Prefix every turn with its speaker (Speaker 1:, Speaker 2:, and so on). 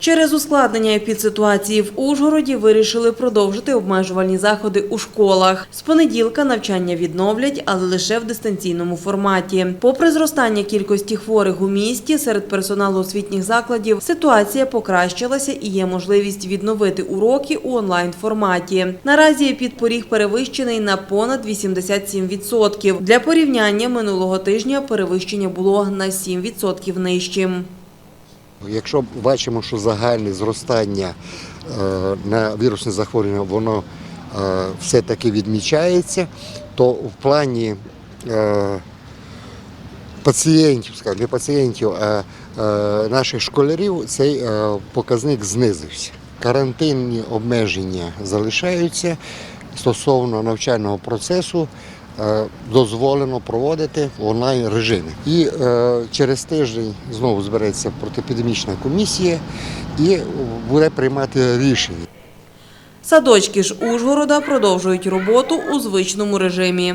Speaker 1: Через ускладнення епідситуації в Ужгороді вирішили продовжити обмежувальні заходи у школах. З понеділка навчання відновлять, але лише в дистанційному форматі. Попри зростання кількості хворих у місті, серед персоналу освітніх закладів ситуація покращилася і є можливість відновити уроки у онлайн-форматі. Наразі епідпоріг перевищений на понад 87%. Для порівняння минулого тижня перевищення було на 7% нижчим.
Speaker 2: Якщо бачимо, що загальне зростання е, на вірусне захворювання воно е, все-таки відмічається, то в плані е, пацієнтів, не пацієнтів, а наших школярів цей показник знизився. Карантинні обмеження залишаються стосовно навчального процесу. Е, Дозволено проводити в онлайн режимі. І е, через тиждень знову збереться протиепідемічна комісія і буде приймати рішення.
Speaker 1: Садочки ж Ужгорода продовжують роботу у звичному режимі.